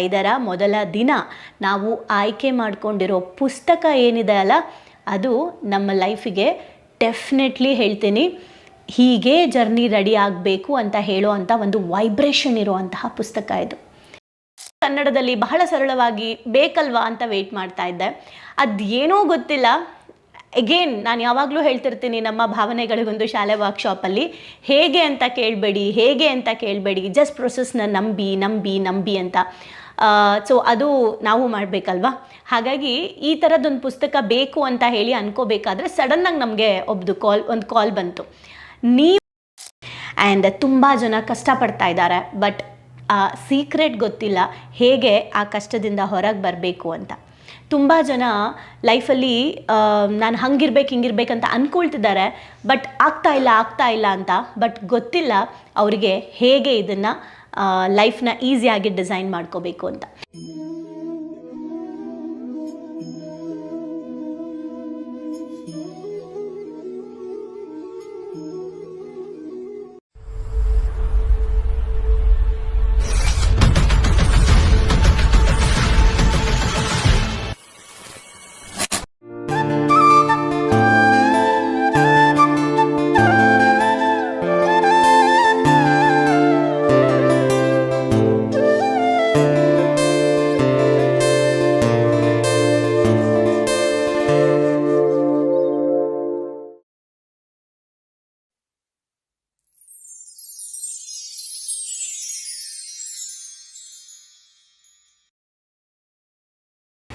ಇದರ ಮೊದಲ ದಿನ ನಾವು ಆಯ್ಕೆ ಮಾಡಿಕೊಂಡಿರೋ ಪುಸ್ತಕ ಏನಿದೆ ಅಲ್ಲ, ಅದು ನಮ್ಮ ಲೈಫಿಗೆ ಡೆಫಿನೆಟ್ಲಿ ಹೇಳ್ತೀನಿ, ಹೀಗೆ ಜರ್ನಿ ರೆಡಿ ಆಗಬೇಕು ಅಂತ ಹೇಳುವಂಥ ಒಂದು ವೈಬ್ರೇಷನ್ ಇರುವಂತಹ ಪುಸ್ತಕ ಇದು. ಕನ್ನಡದಲ್ಲಿ ಬಹಳ ಸರಳವಾಗಿ ಬೇಕಲ್ವಾ ಅಂತ ವೆಯ್ಟ್ ಮಾಡ್ತಾ ಇದ್ದೆ. ಅದೇನೂ ಗೊತ್ತಿಲ್ಲ. ಎಗೇನ್ ನಾನು ಯಾವಾಗಲೂ ಹೇಳ್ತಿರ್ತೀನಿ ನಮ್ಮ ಭಾವನೆಗಳಿಗೊಂದು ಶಾಲೆ ವರ್ಕ್ಶಾಪಲ್ಲಿ ಹೇಗೆ ಅಂತ ಕೇಳಬೇಡಿ, ಹೇಗೆ ಅಂತ ಕೇಳಬೇಡಿ ಜಸ್ಟ್ ಪ್ರೊಸೆಸ್ನ ನಂಬಿ ನಂಬಿ ನಂಬಿ ಅಂತ. ಸೊ ಅದು ನಾವು ಮಾಡಬೇಕಲ್ವಾ? ಹಾಗಾಗಿ ಈ ಥರದ್ದೊಂದು ಪುಸ್ತಕ ಬೇಕು ಅಂತ ಹೇಳಿ ಅನ್ಕೋಬೇಕಾದ್ರೆ ಸಡನ್ನಾಗಿ ನಮಗೆ ಒಬ್ದು ಕಾಲ್ ಒಂದು ಕಾಲ್ ಬಂತು. ನೀವು ಆ್ಯಂಡ್ ತುಂಬ ಜನ ಕಷ್ಟಪಡ್ತಾ ಇದ್ದಾರೆ ಬಟ್ ಆ ಸೀಕ್ರೆಟ್ ಗೊತ್ತಿಲ್ಲ, ಹೇಗೆ ಆ ಕಷ್ಟದಿಂದ ಹೊರಗೆ ಬರಬೇಕು ಅಂತ. ತುಂಬ ಜನ ಲೈಫಲ್ಲಿ ನಾನು ಹಂಗಿರ್ಬೇಕು ಹಿಂಗಿರ್ಬೇಕಂತ ಅಂದ್ಕೊಳ್ತಿದ್ದಾರೆ ಬಟ್ ಆಗ್ತಾ ಇಲ್ಲ ಆಗ್ತಾ ಇಲ್ಲ ಅಂತ ಬಟ್ ಗೊತ್ತಿಲ್ಲ ಅವರಿಗೆ ಹೇಗೆ ಇದನ್ನು ಲೈಫ್ನ ಈಸಿಯಾಗಿ ಡಿಸೈನ್ ಮಾಡ್ಕೋಬೇಕು ಅಂತ.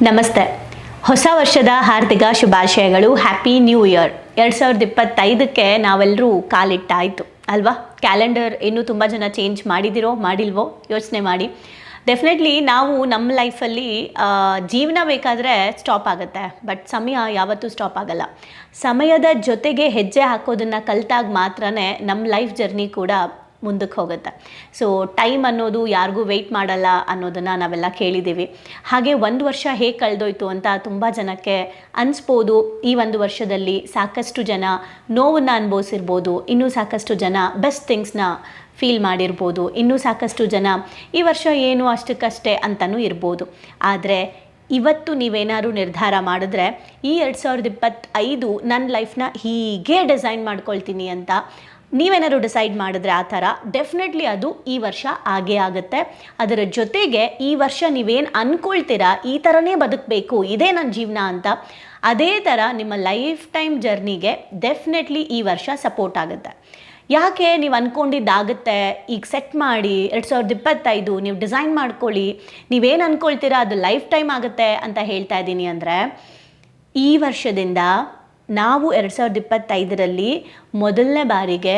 ನಮಸ್ತೆ. ಹೊಸ ವರ್ಷದ ಹಾರ್ದಿಕ ಶುಭಾಶಯಗಳು. ಹ್ಯಾಪಿ ನ್ಯೂ ಇಯರ್ ಎರಡು ಸಾವಿರದ ಇಪ್ಪತ್ತೈದಕ್ಕೆ ನಾವೆಲ್ಲರೂ ಕಾಲಿಟ್ಟಾಯಿತು, ಅಲ್ವಾ? ಕ್ಯಾಲೆಂಡರ್ ಇನ್ನೂ ತುಂಬ ಜನ ಚೇಂಜ್ ಮಾಡಿದಿರೋ, ಮಾಡಿಲ್ವೋ? ಯೋಚನೆ ಮಾಡಿ. ಡೆಫಿನೆಟ್ಲಿ ನಾವು ನಮ್ಮ ಲೈಫಲ್ಲಿ ಜೀವನ ಬೇಕಾದರೆ ಸ್ಟಾಪ್ ಆಗುತ್ತೆ ಬಟ್ ಸಮಯ ಯಾವತ್ತೂ ಸ್ಟಾಪ್ ಆಗಲ್ಲ. ಸಮಯದ ಜೊತೆಗೆ ಹೆಜ್ಜೆ ಹಾಕೋದನ್ನು ಕಲ್ತಾಗ ಮಾತ್ರ ನಮ್ಮ ಲೈಫ್ ಜರ್ನಿ ಕೂಡ ಮುಂದಕ್ಕೆ ಹೋಗುತ್ತೆ. ಸೊ ಟೈಮ್ ಅನ್ನೋದು ಯಾರಿಗೂ ವೆಯ್ಟ್ ಮಾಡಲ್ಲ ಅನ್ನೋದನ್ನು ನಾವೆಲ್ಲ ಕೇಳಿದ್ದೀವಿ. ಹಾಗೆ ಒಂದು ವರ್ಷ ಹೇಗೆ ಕಳೆದೋಯ್ತು ಅಂತ ತುಂಬ ಜನಕ್ಕೆ ಅನಿಸ್ಬೋದು. ಈ ಒಂದು ವರ್ಷದಲ್ಲಿ ಸಾಕಷ್ಟು ಜನ ನೋವನ್ನು ಅನುಭವಿಸಿರ್ಬೋದು. ಇನ್ನೂ ಸಾಕಷ್ಟು ಜನ ಬೆಸ್ಟ್ ಥಿಂಗ್ಸ್ನ ಫೀಲ್ ಮಾಡಿರ್ಬೋದು. ಇನ್ನೂ ಸಾಕಷ್ಟು ಜನ ಈ ವರ್ಷ ಏನು ಅಷ್ಟಕ್ಕಷ್ಟೇ ಅಂತಲೂ ಇರ್ಬೋದು. ಆದರೆ ಇವತ್ತು ನೀವೇನಾದ್ರು ನಿರ್ಧಾರ ಮಾಡಿದ್ರೆ ಈ ಎರಡು ಸಾವಿರದ ಇಪ್ಪತ್ತೈದು ನನ್ನ ಲೈಫ್ನ ಹೀಗೆ ಡಿಸೈನ್ ಮಾಡ್ಕೊಳ್ತೀನಿ ಅಂತ ನೀವೇನಾದ್ರು ಡಿಸೈಡ್ ಮಾಡಿದ್ರೆ ಆ ಥರ ಡೆಫಿನೆಟ್ಲಿ ಅದು ಈ ವರ್ಷ ಆಗೇ ಆಗುತ್ತೆ. ಅದರ ಜೊತೆಗೆ ಈ ವರ್ಷ ನೀವೇನು ಅಂದ್ಕೊಳ್ತೀರಾ ಈ ಥರನೇ ಬದುಕಬೇಕು, ಇದೇ ನನ್ನ ಜೀವನ ಅಂತ, ಅದೇ ಥರ ನಿಮ್ಮ ಲೈಫ್ ಟೈಮ್ ಜರ್ನಿಗೆ ಡೆಫಿನೆಟ್ಲಿ ಈ ವರ್ಷ ಸಪೋರ್ಟ್ ಆಗುತ್ತೆ. ಯಾಕೆ ನೀವು ಅಂದ್ಕೊಂಡಿದ್ದಾಗುತ್ತೆ ಈಗ ಸೆಟ್ ಮಾಡಿ, ಎರಡು ಸಾವಿರದ ಇಪ್ಪತ್ತೈದು, ನೀವು ಡಿಸೈನ್ ಮಾಡ್ಕೊಳ್ಳಿ, ನೀವೇನು ಅಂದ್ಕೊಳ್ತೀರಾ ಅದು ಲೈಫ್ ಟೈಮ್ ಆಗುತ್ತೆ ಅಂತ ಹೇಳ್ತಾ ಇದ್ದೀನಿ ಅಂದರೆ, ಈ ವರ್ಷದಿಂದ ನಾವು ಎರಡು ಸಾವಿರದ ಇಪ್ಪತ್ತೈದರಲ್ಲಿ ಮೊದಲನೇ ಬಾರಿಗೆ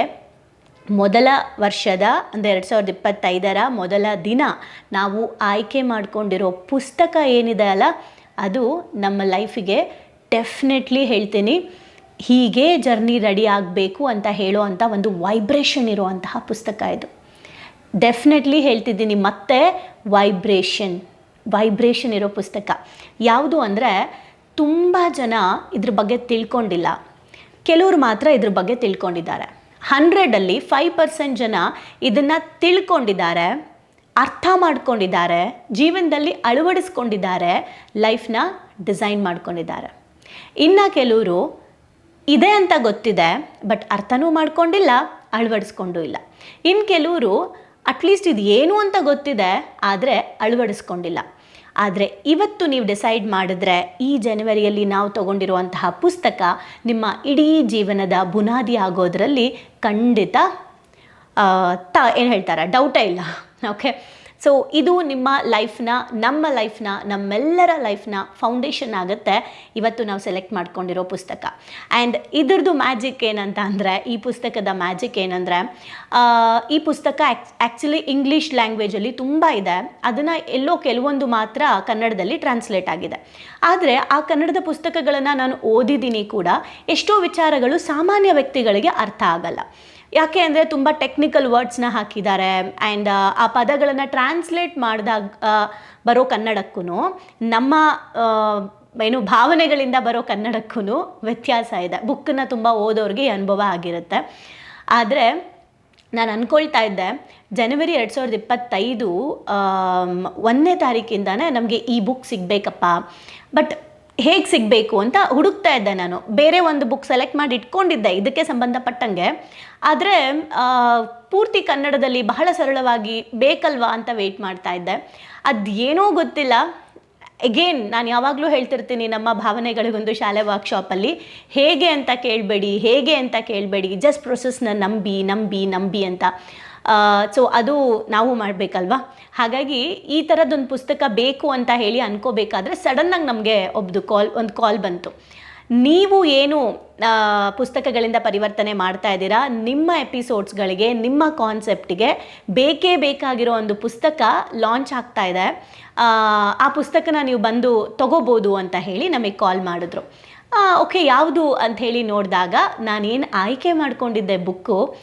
ಮೊದಲ ವರ್ಷದ, ಅಂದರೆ ಎರಡು ಸಾವಿರದ ಇಪ್ಪತ್ತೈದರ ಮೊದಲ ದಿನ ನಾವು ಆಯ್ಕೆ ಮಾಡಿಕೊಂಡಿರೋ ಪುಸ್ತಕ ಏನಿದೆ ಅಲ್ಲ, ಅದು ನಮ್ಮ ಲೈಫಿಗೆ ಡೆಫಿನೆಟ್ಲಿ ಹೇಳ್ತೀನಿ, ಹೀಗೆ ಜರ್ನಿ ರೆಡಿ ಆಗಬೇಕು ಅಂತ ಹೇಳೋ ಒಂದು ವೈಬ್ರೇಷನ್ ಇರುವಂತಹ ಪುಸ್ತಕ ಇದು. ಡೆಫಿನೆಟ್ಲಿ ಹೇಳ್ತಿದ್ದೀನಿ ಮತ್ತೆ ವೈಬ್ರೇಷನ್ ವೈಬ್ರೇಷನ್ ಇರೋ ಪುಸ್ತಕ. ಯಾವುದು ಅಂದರೆ ತುಂಬ ಜನ ಇದ್ರ ಬಗ್ಗೆ ತಿಳ್ಕೊಂಡಿಲ್ಲ. ಕೆಲವರು ಮಾತ್ರ ಇದ್ರ ಬಗ್ಗೆ ತಿಳ್ಕೊಂಡಿದ್ದಾರೆ. ಹಂಡ್ರೆಡಲ್ಲಿ ಫೈವ್ ಪರ್ಸೆಂಟ್ ಜನ ಇದನ್ನು ತಿಳ್ಕೊಂಡಿದ್ದಾರೆ, ಅರ್ಥ ಮಾಡ್ಕೊಂಡಿದ್ದಾರೆ, ಜೀವನದಲ್ಲಿ ಅಳವಡಿಸ್ಕೊಂಡಿದ್ದಾರೆ ಲೈಫ್ನ ಡಿಸೈನ್ ಮಾಡ್ಕೊಂಡಿದ್ದಾರೆ. ಇನ್ನು ಕೆಲವರು ಇದೆ ಅಂತ ಗೊತ್ತಿದೆ ಬಟ್ ಅರ್ಥನೂ ಮಾಡ್ಕೊಂಡಿಲ್ಲ, ಅಳವಡಿಸ್ಕೊಂಡು ಇಲ್ಲ. ಇನ್ನು ಕೆಲವರು ಅಟ್ಲೀಸ್ಟ್ ಇದು ಏನು ಅಂತ ಗೊತ್ತಿದೆ, ಆದರೆ ಅಳವಡಿಸ್ಕೊಂಡಿಲ್ಲ. ಆದರೆ ಇವತ್ತು ನೀವು ಡಿಸೈಡ್ ಮಾಡಿದ್ರೆ ಈ ಜನವರಿಯಲ್ಲಿ ನಾವು ತಗೊಂಡಿರುವಂತಹ ಪುಸ್ತಕ ನಿಮ್ಮ ಇಡೀ ಜೀವನದ ಬುನಾದಿ ಆಗೋದರಲ್ಲಿ ಖಂಡಿತ ತ, ಏನು ಹೇಳ್ತಾರೆ ಡೌಟೇ ಇಲ್ಲ. ಓಕೆ ಸೊ ಇದು ನಿಮ್ಮ ಲೈಫ್ನ ನಮ್ಮ ಲೈಫ್ನ ನಮ್ಮೆಲ್ಲರ ಲೈಫ್ನ ಫೌಂಡೇಶನ್ ಆಗುತ್ತೆ. ಇವತ್ತು ನಾವು ಸೆಲೆಕ್ಟ್ ಮಾಡ್ಕೊಂಡಿರೋ ಪುಸ್ತಕ. ಆ್ಯಂಡ್ ಇದ್ರದ್ದು ಮ್ಯಾಜಿಕ್ ಏನಂತ ಅಂದರೆ, ಈ ಪುಸ್ತಕದ ಮ್ಯಾಜಿಕ್ ಏನಂದರೆ ಈ ಪುಸ್ತಕ ಆ್ಯಕ್ಚುಲಿ ಇಂಗ್ಲೀಷ್ ಲ್ಯಾಂಗ್ವೇಜಲ್ಲಿ ತುಂಬ ಇದೆ. ಅದನ್ನು ಎಲ್ಲೋ ಕೆಲವೊಂದು ಮಾತ್ರ ಕನ್ನಡದಲ್ಲಿ ಟ್ರಾನ್ಸ್ಲೇಟ್ ಆಗಿದೆ. ಆದರೆ ಆ ಕನ್ನಡದ ಪುಸ್ತಕಗಳನ್ನು ನಾನು ಓದಿದ್ದೀನಿ ಕೂಡ, ಎಷ್ಟೋ ವಿಚಾರಗಳು ಸಾಮಾನ್ಯ ವ್ಯಕ್ತಿಗಳಿಗೆ ಅರ್ಥ ಆಗಲ್ಲ. ಯಾಕೆ ಅಂದರೆ ತುಂಬ ಟೆಕ್ನಿಕಲ್ ವರ್ಡ್ಸ್ನ ಹಾಕಿದ್ದಾರೆ ಆ್ಯಂಡ್ ಆ ಪದಗಳನ್ನು ಟ್ರಾನ್ಸ್ಲೇಟ್ ಮಾಡಿದಾಗ ಬರೋ ಕನ್ನಡಕ್ಕೂ ನಮ್ಮ ಏನು ಭಾವನೆಗಳಿಂದ ಬರೋ ಕನ್ನಡಕ್ಕೂ ವ್ಯತ್ಯಾಸ ಇದೆ. ಬುಕ್ಕನ್ನು ತುಂಬ ಓದೋರಿಗೆ ಅನುಭವ ಆಗಿರುತ್ತೆ. ಆದರೆ ನಾನು ಅಂದ್ಕೊಳ್ತಾ ಇದ್ದೆ ಜನವರಿ ಎರಡು ಸಾವಿರದ ಇಪ್ಪತ್ತೈದು ಒಂದನೇ ತಾರೀಕಿಂದಾನೇ ನಮಗೆ ಈ ಬುಕ್ ಸಿಗಬೇಕಪ್ಪ. ಬಟ್ ಹೇಗೆ ಸಿಗಬೇಕು ಅಂತ ಹುಡುಕ್ತಾ ಇದ್ದೆ ನಾನು. ಬೇರೆ ಒಂದು ಬುಕ್ ಸೆಲೆಕ್ಟ್ ಮಾಡಿ ಇಟ್ಕೊಂಡಿದ್ದೆ, ಇದಕ್ಕೆ ಸಂಬಂಧಪಟ್ಟಂಗೆ. ಆದರೆ ಪೂರ್ತಿ ಕನ್ನಡದಲ್ಲಿ ಬಹಳ ಸರಳವಾಗಿ ಬೇಕಲ್ವಾ ಅಂತ ವೆಯ್ಟ್ ಮಾಡ್ತಾ ಇದ್ದೆ. ಅದೇನೋ ಗೊತ್ತಿಲ್ಲ. ಎಗೇನ್ ನಾನು ಯಾವಾಗಲೂ ಹೇಳ್ತಿರ್ತೀನಿ ನಮ್ಮ ಭಾವನೆಗಳಿಗೊಂದು ಶಾಲೆ ವರ್ಕ್ಶಾಪಲ್ಲಿ ಹೇಗೆ ಅಂತ ಕೇಳಬೇಡಿ, ಹೇಗೆ ಅಂತ ಕೇಳಬೇಡಿ ಜಸ್ಟ್ ಪ್ರೊಸೆಸ್ನ ನಂಬಿ ನಂಬಿ ನಂಬಿ ಅಂತ. ಸೊ ಅದು ನಾವು ಮಾಡಬೇಕಲ್ವಾ? ಹಾಗಾಗಿ ಈ ಥರದ್ದೊಂದು ಪುಸ್ತಕ ಬೇಕು ಅಂತ ಹೇಳಿ ಅನ್ಕೋಬೇಕಾದ್ರೆ ಸಡನ್ನಾಗಿ ನಮಗೆ ಒಬ್ದು ಕಾಲ್ ಒಂದು ಕಾಲ್ ಬಂತು. ನೀವು ಏನು ಪುಸ್ತಕಗಳಿಂದ ಪರಿವರ್ತನೆ ಮಾಡ್ತಾ ಇದ್ದೀರಾ? ನಿಮ್ಮ ಎಪಿಸೋಡ್ಸ್ಗಳಿಗೆ ನಿಮ್ಮ ಕಾನ್ಸೆಪ್ಟಿಗೆ ಬೇಕೇ ಬೇಕಾಗಿರೋ ಒಂದು ಪುಸ್ತಕ ಲಾಂಚ್ ಆಗ್ತಾ ಇದೆ. ಆ, ಪುಸ್ತಕನ ನೀವು ಬಂದು ತಗೋಬೋದು ಅಂತ ಹೇಳಿ ನಮಗೆ ಕಾಲ್ ಮಾಡಿದ್ರು. ಓಕೆ ಯಾವುದು ಅಂತ ಹೇಳಿ ನೋಡಿದಾಗ ನಾನೇನು ಆಯ್ಕೆ ಮಾಡಿಕೊಂಡಿದ್ದೆ ಬುಕ್ಕು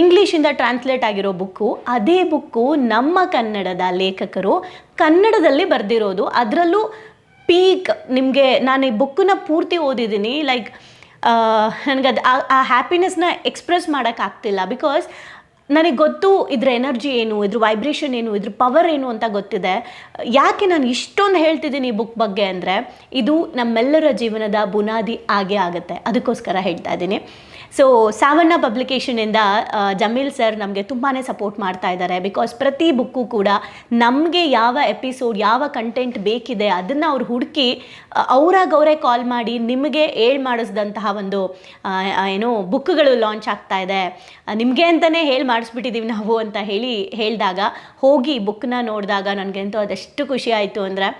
ಇಂಗ್ಲೀಷಿಂದ ಟ್ರಾನ್ಸ್ಲೇಟ್ ಆಗಿರೋ ಬುಕ್ಕು, ಅದೇ ಬುಕ್ಕು ನಮ್ಮ ಕನ್ನಡದ ಲೇಖಕರು ಕನ್ನಡದಲ್ಲಿ ಬರೆದಿರೋದು. ಅದರಲ್ಲೂ ಪೀಕ್ ನಿಮಗೆ ನಾನು ಈ ಬುಕ್ಕನ್ನ ಪೂರ್ತಿ ಓದಿದ್ದೀನಿ ಲೈಕ್ ನನಗೆ ಅದು ಆ ಹ್ಯಾಪಿನೆಸ್ನ ಎಕ್ಸ್ಪ್ರೆಸ್ ಮಾಡೋಕ್ಕಾಗ್ತಿಲ್ಲ ಬಿಕಾಸ್ ನನಗೆ ಗೊತ್ತು ಇದ್ರ ಎನರ್ಜಿ ಏನು, ಇದ್ರ ವೈಬ್ರೇಷನ್ ಏನು, ಇದ್ರ ಪವರ್ ಏನು ಅಂತ ಗೊತ್ತಿದೆ. ಯಾಕೆ ನಾನು ಇಷ್ಟೊಂದು ಹೇಳ್ತಿದ್ದೀನಿ ಈ ಬುಕ್ ಬಗ್ಗೆ ಅಂದರೆ, ಇದು ನಮ್ಮೆಲ್ಲರ ಜೀವನದ ಬುನಾದಿ ಆಗೇ ಆಗುತ್ತೆ. ಅದಕ್ಕೋಸ್ಕರ ಹೇಳ್ತಾ ಇದ್ದೀನಿ. ಸೊ ಸಾವನ್ನ ಪಬ್ಲಿಕೇಶನಿಂದ ಜಮೀಲ್ ಸರ್ ನಮಗೆ ತುಂಬಾ ಸಪೋರ್ಟ್ ಮಾಡ್ತಾ ಇದ್ದಾರೆ. ಬಿಕಾಸ್ ಪ್ರತಿ ಬುಕ್ಕು ಕೂಡ ನಮಗೆ ಯಾವ ಎಪಿಸೋಡ್ ಯಾವ ಕಂಟೆಂಟ್ ಬೇಕಿದೆ ಅದನ್ನು ಅವ್ರು ಹುಡುಕಿ ಅವರೇ ಕಾಲ್ ಮಾಡಿ ನಿಮಗೆ ಏಳ್ ಮಾಡಿಸಿದಂತಹ ಒಂದು ಏನು ಬುಕ್ಗಳು ಲಾಂಚ್ ಆಗ್ತಾ ಇದೆ. ನಿಮಗೆ ಅಂತಲೇ ಹೇಳಿ ಮಾಡಿಸ್ಬಿಟ್ಟಿದ್ದೀವಿ ನಾವು ಅಂತ ಹೇಳಿ ಹೇಳಿದಾಗ, ಹೋಗಿ ಬುಕ್ನ ನೋಡಿದಾಗ ನನಗಂತೂ ಅದೆಷ್ಟು ಖುಷಿ ಆಯಿತು ಅಂದರೆ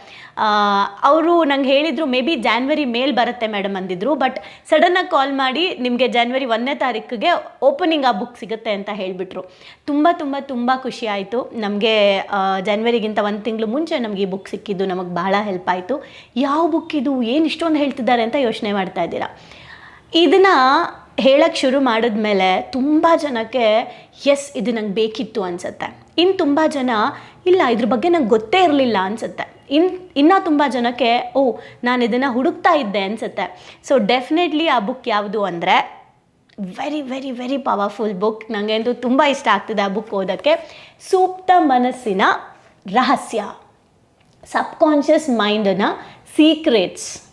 ಅವರು ನಂಗೆ ಹೇಳಿದರು ಮೇ ಬಿ ಜಾನ್ವರಿ ಮೇಲ್ ಬರುತ್ತೆ ಮೇಡಮ್ ಅಂದಿದ್ರು. ಬಟ್ ಸಡನ್ನಾಗಿ ಕಾಲ್ ಮಾಡಿ ನಿಮಗೆ ಜಾನ್ವರಿ ಒಂದನೇ ತಾರೀಕಿಗೆ ಓಪನಿಂಗ್ ಆ ಬುಕ್ ಸಿಗುತ್ತೆ ಅಂತ ಹೇಳಿಬಿಟ್ರು. ತುಂಬ ತುಂಬ ತುಂಬ ಖುಷಿ ಆಯಿತು. ನಮಗೆ ಜಾನ್ವರಿಗಿಂತ ಒಂದು ತಿಂಗಳು ಮುಂಚೆ ನಮಗೆ ಈ ಬುಕ್ ಸಿಕ್ಕಿದ್ದು. ನಮಗೆ ಬಹಳ ಹೆಲ್ಪ್ ಆಯಿತು. ಯಾವ ಬುಕ್ ಇದು? ಏನು ಇಷ್ಟೊಂದು ಹೇಳ್ತಿದ್ದಾರೆ ಅಂತ ಯೋಚನೆ ಮಾಡ್ತಾ ಇದ್ದೀರಾ. ಇದನ್ನು ಹೇಳಕ್ಕೆ ಶುರು ಮಾಡಿದ್ಮೇಲೆ ತುಂಬ ಜನಕ್ಕೆ ಎಸ್ ಇದು ನಂಗೆ ಬೇಕಿತ್ತು ಅನಿಸುತ್ತೆ. ಇನ್ನು ತುಂಬ ಜನ, ಇಲ್ಲ, ಇದ್ರ ಬಗ್ಗೆ ನಂಗೆ ಗೊತ್ತೇ ಇರಲಿಲ್ಲ ಅನಿಸುತ್ತೆ. ಇನ್, ಇನ್ನೂ ತುಂಬ ಜನಕ್ಕೆ, ಓ, ನಾನು ಇದನ್ನು ಹುಡುಕ್ತಾ ಇದ್ದೆ ಅನಿಸುತ್ತೆ. ಸೊ ಡೆಫಿನೆಟ್ಲಿ ಆ ಬುಕ್ ಯಾವುದು ಅಂದರೆ very very very powerful book ನನಗಂತೂ ತುಂಬ ಇಷ್ಟ ಆಗ್ತಿದೆ ಆ ಬುಕ್ ಓದೋಕ್ಕೆ. ಸೂಕ್ತ ಮನಸ್ಸಿನ ರಹಸ್ಯ. ಸಬ್ಕಾನ್ಷಿಯಸ್ ಮೈಂಡನ ಸೀಕ್ರೆಟ್ಸ್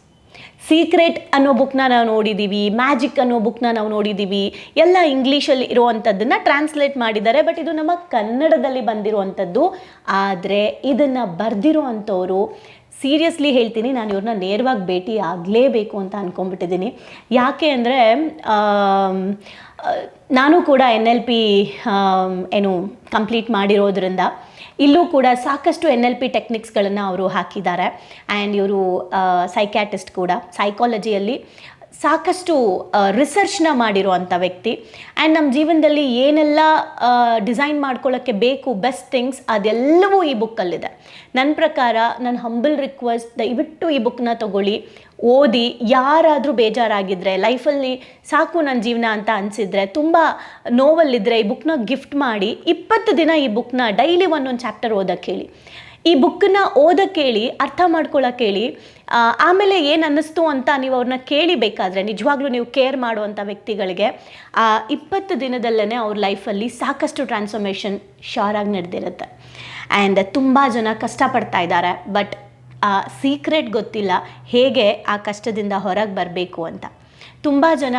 ಸೀಕ್ರೆಟ್ ಅನ್ನೋ ಬುಕ್ನ ನಾವು ನೋಡಿದ್ದೀವಿ ಮ್ಯಾಜಿಕ್ ಅನ್ನೋ ಬುಕ್ನ ನಾವು ನೋಡಿದ್ದೀವಿ ಎಲ್ಲ ಇಂಗ್ಲೀಷಲ್ಲಿ ಇರುವಂಥದ್ದನ್ನು ಟ್ರಾನ್ಸ್ಲೇಟ್ ಮಾಡಿದ್ದಾರೆ ಬಟ್ ಇದು ನಮ್ಮ ಕನ್ನಡದಲ್ಲಿ ಬಂದಿರುವಂಥದ್ದು ಆದರೆ ಇದನ್ನು ಬರೆದಿರೋ ಅಂಥವ್ರು ಸೀರಿಯಸ್ಲಿ ಹೇಳ್ತೀನಿ, ನಾನು ಇವ್ರನ್ನ ನೇರವಾಗಿ ಭೇಟಿ ಆಗಲೇಬೇಕು ಅಂತ ಅಂದ್ಕೊಂಡ್ಬಿಟ್ಟಿದ್ದೀನಿ ಯಾಕೆ ಅಂದರೆ ನಾನು ಕೂಡ ಎನ್ ಎಲ್ ಪಿ ಏನು ಕಂಪ್ಲೀಟ್ ಮಾಡಿರೋದ್ರಿಂದ ಇಲ್ಲೂ ಕೂಡ ಸಾಕಷ್ಟು ಎನ್ ಎಲ್ ಪಿ ಟೆಕ್ನಿಕ್ಸ್ಗಳನ್ನು ಅವರು ಹಾಕಿದ್ದಾರೆ. ಆ್ಯಂಡ್ ಇವರು ಸೈಕ್ಯಾಟಿಸ್ಟ್ ಕೂಡ ಸೈಕಾಲಜಿಯಲ್ಲಿ ಸಾಕಷ್ಟು ರಿಸರ್ಚ್ನ ಮಾಡಿರುವಂಥ ವ್ಯಕ್ತಿ. ಆ್ಯಂಡ್ ನಮ್ಮ ಜೀವನದಲ್ಲಿ ಏನೆಲ್ಲ ಡಿಸೈನ್ ಮಾಡ್ಕೊಳ್ಳೋಕ್ಕೆ ಬೇಕು ಬೆಸ್ಟ್ ಥಿಂಗ್ಸ್ ಅದೆಲ್ಲವೂ ಈ ಬುಕ್ಕಲ್ಲಿದೆ ನನ್ನ ಪ್ರಕಾರ ನನ್ನ ಹಂಬಲ್ ರಿಕ್ವೆಸ್ಟ್ ದಯವಿಟ್ಟು ಈ ಬುಕ್ನ ತಗೊಳ್ಳಿ. ಓದಿ ಯಾರಾದರೂ ಬೇಜಾರಾಗಿದ್ದರೆ ಲೈಫಲ್ಲಿ ಸಾಕು ನನ್ನ ಜೀವನ ಅಂತ ಅನಿಸಿದ್ರೆ ತುಂಬ ನೋವಲ್ಲಿದ್ದರೆ ಈ ಬುಕ್ನ ಗಿಫ್ಟ್ ಮಾಡಿ ಇಪ್ಪತ್ತು ದಿನ ಈ ಬುಕ್ನ ಡೈಲಿ ಒಂದೊಂದು ಚಾಪ್ಟರ್ ಓದಕ್ಕೆ ಹೇಳಿ. ಈ ಬುಕ್ಕನ್ನ ಓದಕ್ಕೆ ಹೇಳಿ ಅರ್ಥ ಮಾಡ್ಕೊಳ್ಳೋಕೆ ಹೇಳಿ ಆ, ಆಮೇಲೆ ಏನು ಅನ್ನಿಸ್ತು ಅಂತ ನೀವು ಅವ್ರನ್ನ ಕೇಳಿ ಬೇಕಾದರೆ ನಿಜವಾಗ್ಲೂ ನೀವು ಕೇರ್ ಮಾಡುವಂಥ ವ್ಯಕ್ತಿಗಳಿಗೆ, ಆ, ಇಪ್ಪತ್ತು ದಿನದಲ್ಲೇ ಅವ್ರ ಲೈಫಲ್ಲಿ ಸಾಕಷ್ಟು ಟ್ರಾನ್ಸ್ಫಾರ್ಮೇಷನ್ ಶ್ಯೂರಾಗಿ ನಡೆದಿರುತ್ತೆ. ಆ್ಯಂಡ್ ತುಂಬ ಜನ ಕಷ್ಟಪಡ್ತಾ ಇದ್ದಾರೆ ಬಟ್ ಆ ಸೀಕ್ರೆಟ್ ಗೊತ್ತಿಲ್ಲ ಹೇಗೆ ಆ ಕಷ್ಟದಿಂದ ಹೊರಗೆ ಬರಬೇಕು ಅಂತ. ತುಂಬ ಜನ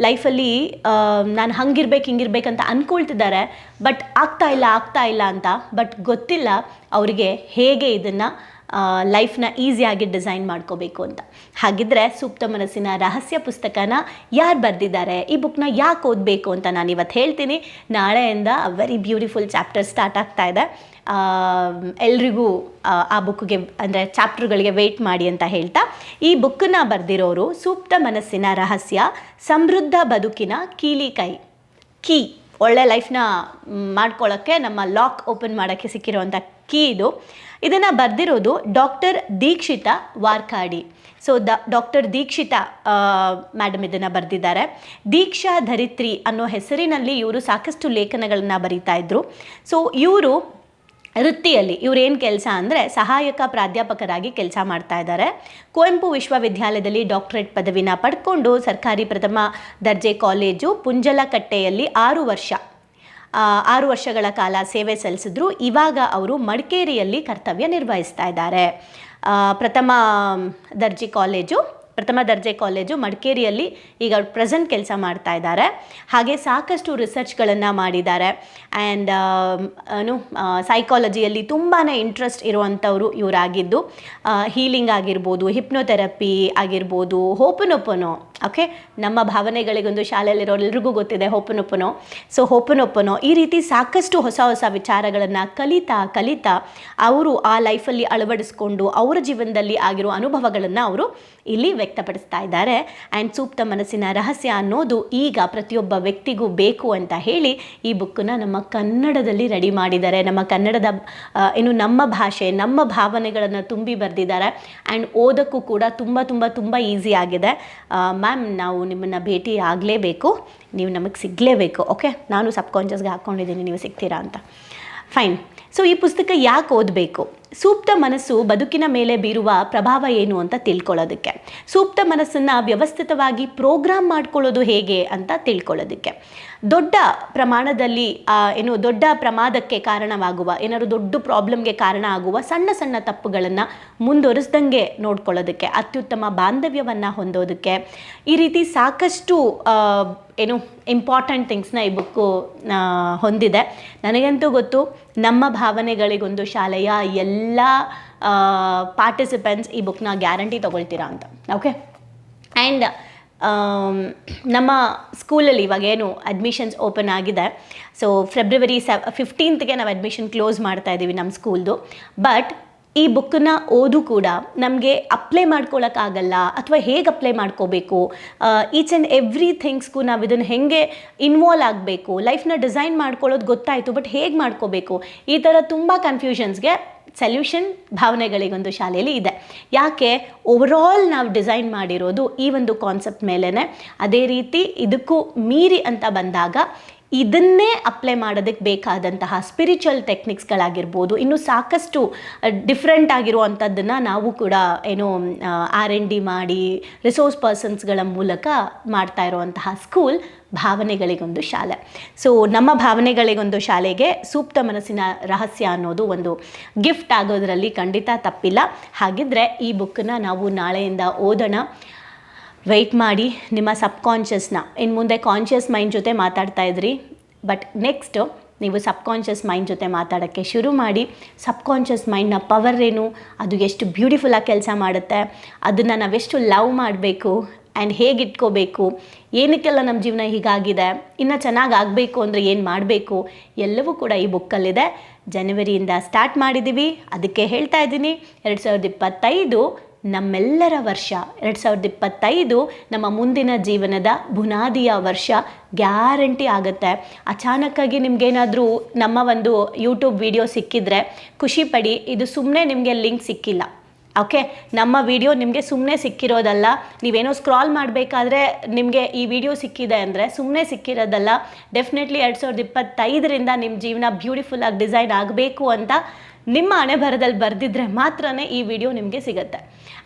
ಲೈಫಲ್ಲಿ ನಾನು ಹಂಗಿರ್ಬೇಕು ಹಿಂಗಿರ್ಬೇಕಂತ ಅಂದ್ಕೊಳ್ತಿದ್ದಾರೆ ಬಟ್ ಆಗ್ತಾ ಇಲ್ಲ ಆಗ್ತಾ ಇಲ್ಲ ಅಂತ ಬಟ್ ಗೊತ್ತಿಲ್ಲ ಅವರಿಗೆ ಹೇಗೆ ಇದನ್ನು ಲೈಫ್ನ ಈಸಿಯಾಗಿ ಡಿಸೈನ್ ಮಾಡ್ಕೋಬೇಕು ಅಂತ. ಹಾಗಿದ್ರೆ ಸೂಕ್ತ ಮನಸ್ಸಿನ ರಹಸ್ಯ ಪುಸ್ತಕನ ಯಾರು ಬರೆದಿದ್ದಾರೆ? ಈ ಬುಕ್ನ ಯಾಕೆ ಓದಬೇಕು ಅಂತ ನಾನು ಇವತ್ತು ಹೇಳ್ತೀನಿ. ನಾಳೆಯಿಂದ ವೆರಿ ಬ್ಯೂಟಿಫುಲ್ ಚಾಪ್ಟರ್ ಸ್ಟಾರ್ಟ್ ಆಗ್ತಾ ಇದೆ. ಎಲ್ರಿಗೂ, ಆ ಬುಕ್ಗೆ ಅಂದರೆ ಚಾಪ್ಟರ್ಗಳಿಗೆ ವೆಯ್ಟ್ ಮಾಡಿ ಅಂತ ಹೇಳ್ತಾ. ಈ ಬುಕ್ಕನ್ನು ಬರೆದಿರೋರು ಸೂಕ್ತ ಮನಸ್ಸಿನ ರಹಸ್ಯ, ಸಮೃದ್ಧ ಬದುಕಿನ ಕೀಲಿ ಕೈ. ಕೀ. ಒಳ್ಳೆ ಲೈಫ್ನ ಮಾಡ್ಕೊಳ್ಳೋಕ್ಕೆ ನಮ್ಮ ಲಾಕ್ ಓಪನ್ ಮಾಡೋಕ್ಕೆ ಸಿಕ್ಕಿರುವಂಥ ಕೀ ಇದು. ಇದನ್ನು ಬರೆದಿರೋದು doctor Deekshitha Varkadi. So the, doctor Deekshitha madam ಇದನ್ನು ಬರೆದಿದ್ದಾರೆ. ದೀಕ್ಷಾ ಧರಿತ್ರಿ ಅನ್ನೋ ಹೆಸರಿನಲ್ಲಿ ಇವರು ಸಾಕಷ್ಟು ಲೇಖನಗಳನ್ನು ಬರೀತಾ ಇದ್ದರು ಸೊ ಇವರು ವೃತ್ತಿಯಲ್ಲಿ ಇವರೇನು ಕೆಲಸ ಅಂದರೆ ಸಹಾಯಕ ಪ್ರಾಧ್ಯಾಪಕರಾಗಿ ಕೆಲಸ ಮಾಡ್ತಾ ಇದ್ದಾರೆ. ಕುವೆಂಪು ವಿಶ್ವವಿದ್ಯಾಲಯದಲ್ಲಿ ಡಾಕ್ಟರೇಟ್ ಪದವಿನ ಪಡ್ಕೊಂಡು ಸರ್ಕಾರಿ ಪ್ರಥಮ ದರ್ಜೆ ಕಾಲೇಜು, ಪುಂಜಲಕಟ್ಟೆಯಲ್ಲಿ ಆರು ವರ್ಷ ಆರು ವರ್ಷಗಳ ಕಾಲ ಸೇವೆ ಸಲ್ಲಿಸಿದ್ರು. ಇವಾಗ ಅವರು ಮಡಿಕೇರಿಯಲ್ಲಿ ಕರ್ತವ್ಯ ನಿರ್ವಹಿಸ್ತಾ ಇದ್ದಾರೆ. ಪ್ರಥಮ ದರ್ಜೆ ಕಾಲೇಜು ಪ್ರಥಮ ದರ್ಜೆ ಕಾಲೇಜು ಮಡಿಕೇರಿಯಲ್ಲಿ ಈಗ ಪ್ರೆಸೆಂಟ್ ಕೆಲಸ ಮಾಡ್ತಾ ಇದ್ದಾರೆ. ಹಾಗೆ ಸಾಕಷ್ಟು ರಿಸರ್ಚ್ಗಳನ್ನು ಮಾಡಿದ್ದಾರೆ. ಆ್ಯಂಡ್ ಏನು ಸೈಕಾಲಜಿಯಲ್ಲಿ ತುಂಬಾ ಇಂಟ್ರೆಸ್ಟ್ ಇರುವಂಥವ್ರು ಇವರಾಗಿದ್ದು. ಹೀಲಿಂಗ್ ಆಗಿರ್ಬೋದು ಹಿಪ್ನೋಥೆರಪಿ ಆಗಿರ್ಬೋದು ಹೋಪನೊಪ್ಪನೋ ಓಕೆ ನಮ್ಮ ಭಾವನೆಗಳಿಗೊಂದು ಶಾಲೆಯಲ್ಲಿರೋ ಎಲ್ರಿಗೂ ಗೊತ್ತಿದೆ ಹೋಪನೊಪ್ಪನೋ ಸೊ ಹೋಪನೊಪ್ಪನೋ ಈ ರೀತಿ ಸಾಕಷ್ಟು ಹೊಸ ಹೊಸ ವಿಚಾರಗಳನ್ನು ಕಲಿತಾ ಕಲಿತಾ ಅವರು ಆ ಲೈಫಲ್ಲಿ ಅಳವಡಿಸ್ಕೊಂಡು, ಅವರ ಜೀವನದಲ್ಲಿ ಆಗಿರೋ ಅನುಭವಗಳನ್ನು ಅವರು ಇಲ್ಲಿ ವ್ಯಕ್ತಪಡಿಸ್ತಾ ಇದ್ದಾರೆ. ಆ್ಯಂಡ್ ಸೂಕ್ತ ಮನಸ್ಸಿನ ರಹಸ್ಯ ಅನ್ನೋದು ಈಗ ಪ್ರತಿಯೊಬ್ಬ ವ್ಯಕ್ತಿಗೂ ಬೇಕು ಅಂತ ಹೇಳಿ ಈ ಬುಕ್ಕನ್ನ ನಮ್ಮ ಕನ್ನಡದಲ್ಲಿ ರೆಡಿ ಮಾಡಿದ್ದಾರೆ. ನಮ್ಮ ಕನ್ನಡದ ಏನು ನಮ್ಮ ಭಾಷೆ, ನಮ್ಮ ಭಾವನೆಗಳನ್ನು ತುಂಬಿ ಬರೆದಿದ್ದಾರೆ. ಆ್ಯಂಡ್ ಓದೋಕ್ಕೂ ಕೂಡ ತುಂಬ ತುಂಬ ತುಂಬ ಈಸಿ ಆಗಿದೆ. ಮ್ಯಾಮ್, ನಾವು ನಿಮ್ಮನ್ನು ಭೇಟಿ ಆಗಲೇಬೇಕು. ನೀವು ನಮಗೆ ಸಿಗಲೇಬೇಕು, ಓಕೆ? ನಾನು ಸಬ್ಕಾನ್ಷಿಯಸ್ಗೆ ಹಾಕ್ಕೊಂಡಿದ್ದೀನಿ ನೀವು ಸಿಗ್ತೀರಾ ಅಂತ. ಫೈನ್. ಸೊ ಈ ಪುಸ್ತಕ ಯಾಕೆ ಓದಬೇಕು? ಸೂಕ್ತ ಮನಸ್ಸು ಬದುಕಿನ ಮೇಲೆ ಬೀರುವ ಪ್ರಭಾವ ಏನು ಅಂತ ತಿಳ್ಕೊಳ್ಳೋದಕ್ಕೆ. ಸೂಕ್ತ ಮನಸ್ಸನ್ನು ವ್ಯವಸ್ಥಿತವಾಗಿ ಪ್ರೋಗ್ರಾಮ್ ಮಾಡ್ಕೊಳ್ಳೋದು ಹೇಗೆ ಅಂತ ತಿಳ್ಕೊಳ್ಳೋದಕ್ಕೆ. ದೊಡ್ಡ ಪ್ರಮಾಣದಲ್ಲಿ ಏನು ದೊಡ್ಡ ಪ್ರಮಾದಕ್ಕೆ ಕಾರಣವಾಗುವ, ಏನಾದ್ರು ದೊಡ್ಡ ಪ್ರಾಬ್ಲಮ್ಗೆ ಕಾರಣ ಆಗುವ ಸಣ್ಣ ಸಣ್ಣ ತಪ್ಪುಗಳನ್ನು ಮುಂದುವರಿಸ್ದಂಗೆ ನೋಡ್ಕೊಳ್ಳೋದಕ್ಕೆ, ಅತ್ಯುತ್ತಮ ಬಾಂಧವ್ಯವನ್ನು ಹೊಂದೋದಕ್ಕೆ, ಈ ರೀತಿ ಸಾಕಷ್ಟು ಏನು ಇಂಪಾರ್ಟೆಂಟ್ ಥಿಂಗ್ಸ್ನ ಈ ಬುಕ್ಕು ಹೊಂದಿದೆ. ನನಗಂತೂ ಗೊತ್ತು, ನಮ್ಮ ಭಾವನೆಗಳಿಗೊಂದು ಶಾಲೆಯ ಎಲ್ಲ ಪಾರ್ಟಿಸಿಪೆಂಟ್ಸ್ ಈ ಬುಕ್ನ ಗ್ಯಾರಂಟಿ ತೊಗೊಳ್ತೀರಾ ಅಂತ. ಓಕೆ ಆ್ಯಂಡ್ ನಮ್ಮ ಸ್ಕೂಲಲ್ಲಿ ಇವಾಗ ಏನು ಅಡ್ಮಿಷನ್ಸ್ ಓಪನ್ ಆಗಿದೆ. ಸೊ ಫೆಬ್ರವರಿ ಸೆವ್ ಫಿಫ್ಟೀನ್ತ್ಗೆ ನಾವು ಅಡ್ಮಿಷನ್ ಕ್ಲೋಸ್ ಮಾಡ್ತಾ ಇದ್ದೀವಿ ನಮ್ಮ ಸ್ಕೂಲ್ದು. ಬಟ್ ಈ ಬುಕ್ಕನ್ನ ಓದು ಕೂಡ ನಮಗೆ ಅಪ್ಲೈ ಮಾಡ್ಕೊಳ್ಳೋಕ್ಕಾಗಲ್ಲ ಅಥವಾ ಹೇಗೆ ಅಪ್ಲೈ ಮಾಡ್ಕೋಬೇಕು ಈಚ್ ಆ್ಯಂಡ್ ಎವ್ರಿ ಥಿಂಗ್ಸ್ಗೂ ನಾವು ಇದನ್ನು ಹೇಗೆ ಇನ್ವಾಲ್ವ್ ಆಗಬೇಕು ಲೈಫ್ನ ಡಿಸೈನ್ ಮಾಡ್ಕೊಳ್ಳೋದು ಗೊತ್ತಾಯಿತು ಬಟ್ ಹೇಗೆ ಮಾಡ್ಕೋಬೇಕು, ಈ ಥರ ತುಂಬ ಕನ್ಫ್ಯೂಷನ್ಸ್ಗೆ ಸೊಲ್ಯೂಷನ್ ಭಾವನೆಗಳಿಗೊಂದು ಶಾಲೆಯಲ್ಲಿ ಇದೆ. ಯಾಕೆ? ಓವರಾಲ್ ನಾವು ಡಿಸೈನ್ ಮಾಡಿರೋದು ಈ ಒಂದು ಕಾನ್ಸೆಪ್ಟ್ ಮೇಲೇ ಅದೇ ರೀತಿ ಇದಕ್ಕೂ ಮೀರಿ ಅಂತ ಬಂದಾಗ ಇದನ್ನೇ ಅಪ್ಲೈ ಮಾಡೋದಕ್ಕೆ ಬೇಕಾದಂತಹ ಸ್ಪಿರಿಚುವಲ್ ಟೆಕ್ನಿಕ್ಸ್ಗಳಾಗಿರ್ಬೋದು ಇನ್ನು ಸಾಕಷ್ಟು ಡಿಫ್ರೆಂಟ್ ಆಗಿರುವಂಥದ್ದನ್ನು ನಾವು ಕೂಡ ಏನು ಆರ್ ಎನ್ ಡಿ ಮಾಡಿ ರಿಸೋರ್ಸ್ ಪರ್ಸನ್ಸ್ಗಳ ಮೂಲಕ ಮಾಡ್ತಾ ಇರುವಂತಹ ಸ್ಕೂಲ್ ಭಾವನೆಗಳಿಗೊಂದು ಶಾಲೆ. ಸೊ ನಮ್ಮ ಭಾವನೆಗಳಿಗೊಂದು ಶಾಲೆಗೆ ಸೂಕ್ತ ಮನಸ್ಸಿನ ರಹಸ್ಯ ಅನ್ನೋದು ಒಂದು ಗಿಫ್ಟ್ ಆಗೋದರಲ್ಲಿ ಖಂಡಿತ ತಪ್ಪಿಲ್ಲ. ಹಾಗಿದ್ರೆ ಈ ಬುಕ್ಕನ್ನ ನಾವು ನಾಳೆಯಿಂದ ಓದೋಣ. ವೆಯ್ಟ್ ಮಾಡಿ ನಿಮ್ಮ ಸಬ್ಕಾನ್ಷಿಯಸ್ನ ಇನ್ನು ಮುಂದೆ ಕಾನ್ಷಿಯಸ್ ಮೈಂಡ್ ಜೊತೆ ಮಾತಾಡ್ತಾ ಇದ್ರಿ. ಬಟ್ ನೆಕ್ಸ್ಟು ನೀವು ಸಬ್ಕಾನ್ಷಿಯಸ್ ಮೈಂಡ್ ಜೊತೆ ಮಾತಾಡೋಕ್ಕೆ ಶುರು ಮಾಡಿ. ಸಬ್ಕಾನ್ಷಿಯಸ್ ಮೈಂಡ್ನ ಪವರ್ ಏನು? ಅದು ಎಷ್ಟು ಬ್ಯೂಟಿಫುಲ್ಲಾಗಿ ಕೆಲಸ ಮಾಡುತ್ತೆ? ಅದನ್ನು ನಾವೆಷ್ಟು ಲವ್ ಮಾಡಬೇಕು? ಆ್ಯಂಡ್ ಹೇಗೆ ಇಟ್ಕೋಬೇಕು ಏನಕ್ಕೆಲ್ಲ ನಮ್ಮ ಜೀವನ ಹೀಗಾಗಿದೆ? ಇನ್ನು ಚೆನ್ನಾಗಿ ಆಗಬೇಕು ಅಂದರೆ ಏನು ಮಾಡಬೇಕು? ಎಲ್ಲವೂ ಕೂಡ ಈ ಬುಕ್ಕಲ್ಲಿದೆ. ಜನವರಿಯಿಂದ ಸ್ಟಾರ್ಟ್ ಮಾಡಿದ್ದೀವಿ ಅದಕ್ಕೆ ಹೇಳ್ತಾ ಇದ್ದೀನಿ. ಎರಡು ಸಾವಿರದ ಇಪ್ಪತ್ತೈದು ನಮ್ಮೆಲ್ಲರ ವರ್ಷ. ಎರಡು ಸಾವಿರದ ಇಪ್ಪತ್ತೈದು ನಮ್ಮ ಮುಂದಿನ ಜೀವನದ ಬುನಾದಿಯ ವರ್ಷ ಗ್ಯಾರಂಟಿ ಆಗುತ್ತೆ. ಅಚಾನಕ್ಕಾಗಿ ನಿಮಗೇನಾದರೂ ನಮ್ಮ ಒಂದು ಯೂಟ್ಯೂಬ್ ವಿಡಿಯೋ ಸಿಕ್ಕಿದ್ರೆ ಖುಷಿಪಡಿ ಇದು ಸುಮ್ಮನೆ ನಿಮಗೆ ಲಿಂಕ್ ಸಿಕ್ಕಿಲ್ಲ. ಓಕೆ ನಮ್ಮ ವಿಡಿಯೋ ನಿಮಗೆ ಸುಮ್ಮನೆ ಸಿಕ್ಕಿರೋದಲ್ಲ, ನೀವೇನೋ ಸ್ಕ್ರಾಲ್ ಮಾಡಬೇಕಾದ್ರೆ ನಿಮಗೆ ಈ ವಿಡಿಯೋ ಸಿಕ್ಕಿದೆ ಅಂದರೆ ಸುಮ್ಮನೆ ಸಿಕ್ಕಿರೋದಲ್ಲ ಡೆಫಿನೆಟ್ಲಿ ಎರಡು ಸಾವಿರದ ಇಪ್ಪತ್ತೈದರಿಂದ ನಿಮ್ಮ ಜೀವನ ಬ್ಯೂಟಿಫುಲ್ ಆಗಿ ಡಿಸೈನ್ ಆಗಬೇಕು ಅಂತ ನಿಮ್ಮ ಹಣೆ ಬರದಲ್ಲಿ ಬರೆದಿದ್ರೆ ಮಾತ್ರ ಈ ವಿಡಿಯೋ ನಿಮಗೆ ಸಿಗುತ್ತೆ.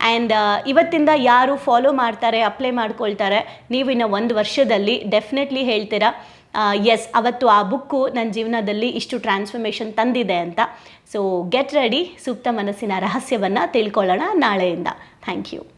ಆ್ಯಂಡ್ ಇವತ್ತಿಂದ ಯಾರು ಫಾಲೋ ಮಾಡ್ತಾರೆ ಅಪ್ಲೈ ಮಾಡ್ಕೊಳ್ತಾರೆ, ನೀವು ಇನ್ನು ಒಂದು ವರ್ಷದಲ್ಲಿ ಡೆಫಿನೆಟ್ಲಿ ಹೇಳ್ತೀರಾ ಎಸ್ ಅವತ್ತು ಆ ಬುಕ್ಕು ನನ್ನ ಜೀವನದಲ್ಲಿ ಇಷ್ಟು ಟ್ರಾನ್ಸ್ಫರ್ಮೇಷನ್ ತಂದಿದೆ ಅಂತ. ಸೊ ಗೆಟ್ ರೆಡಿ ಸೂಕ್ತ ಮನಸ್ಸಿನ ರಹಸ್ಯವನ್ನು ತಿಳ್ಕೊಳ್ಳೋಣ ನಾಳೆಯಿಂದ ಥ್ಯಾಂಕ್ ಯು